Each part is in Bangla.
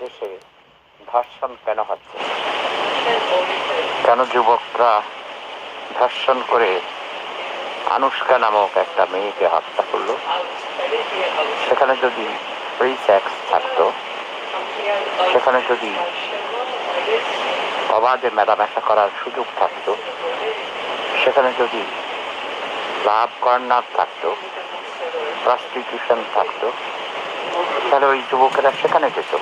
দেশে ধর্ষণ কেন হচ্ছে? কেন যুবকরা ধর্ষণ করে আনুষ্কা নামক একটা মেয়েকে হত্যা করল? সেখানে যদি ফ্রি সেক্স থাকতো, সেখানে যদি অবাধে মেলামেশা করার সুযোগ থাকতো, সেখানে যদি লাভ কর্নার থাকতো প্রস্টিটিউশন থাকতো তাহলে ওই যুবকেরা সেখানে যেত।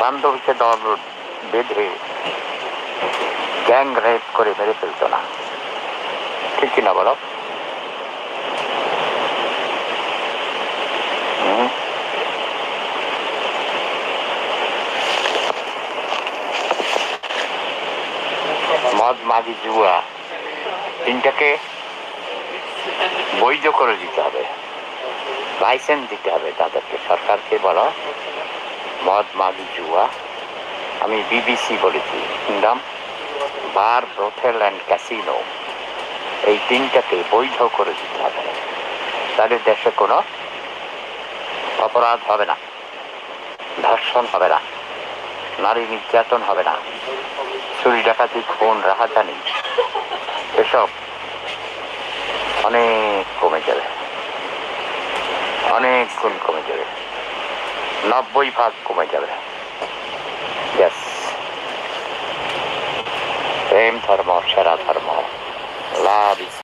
বান্ধবীকে দল বেঁধে গ্যাং রেপ করে মেরে ফেলতো না। ঠিক কিনা বলো? মদ মাগি জুয়া, তিনটাকে বৈধ করে দিতে হবে। লাইসেন্স দিতে হবে তাদেরকে, সরকারকে বলো। মদ মাগি জুয়া। আমি বিবিসি বলেছি। Kingdom bar, brothel and casino. এই তিনটাকে বৈধ করে দিতে হবে। তাহলে দেশে কোনো অপরাধ হবে না, ধর্ষণ হবে না, নারী নির্যাতন হবে না, চুরি, ডাকাতি, খুন, রাহাজানি, এসব অনেক কমে যাবে। অনেক গুণ কমে যাবে। নব্বই ভাগ কমে যাবে। Yes. প্রেম ধর্ম সেরা ধর্ম। লাভ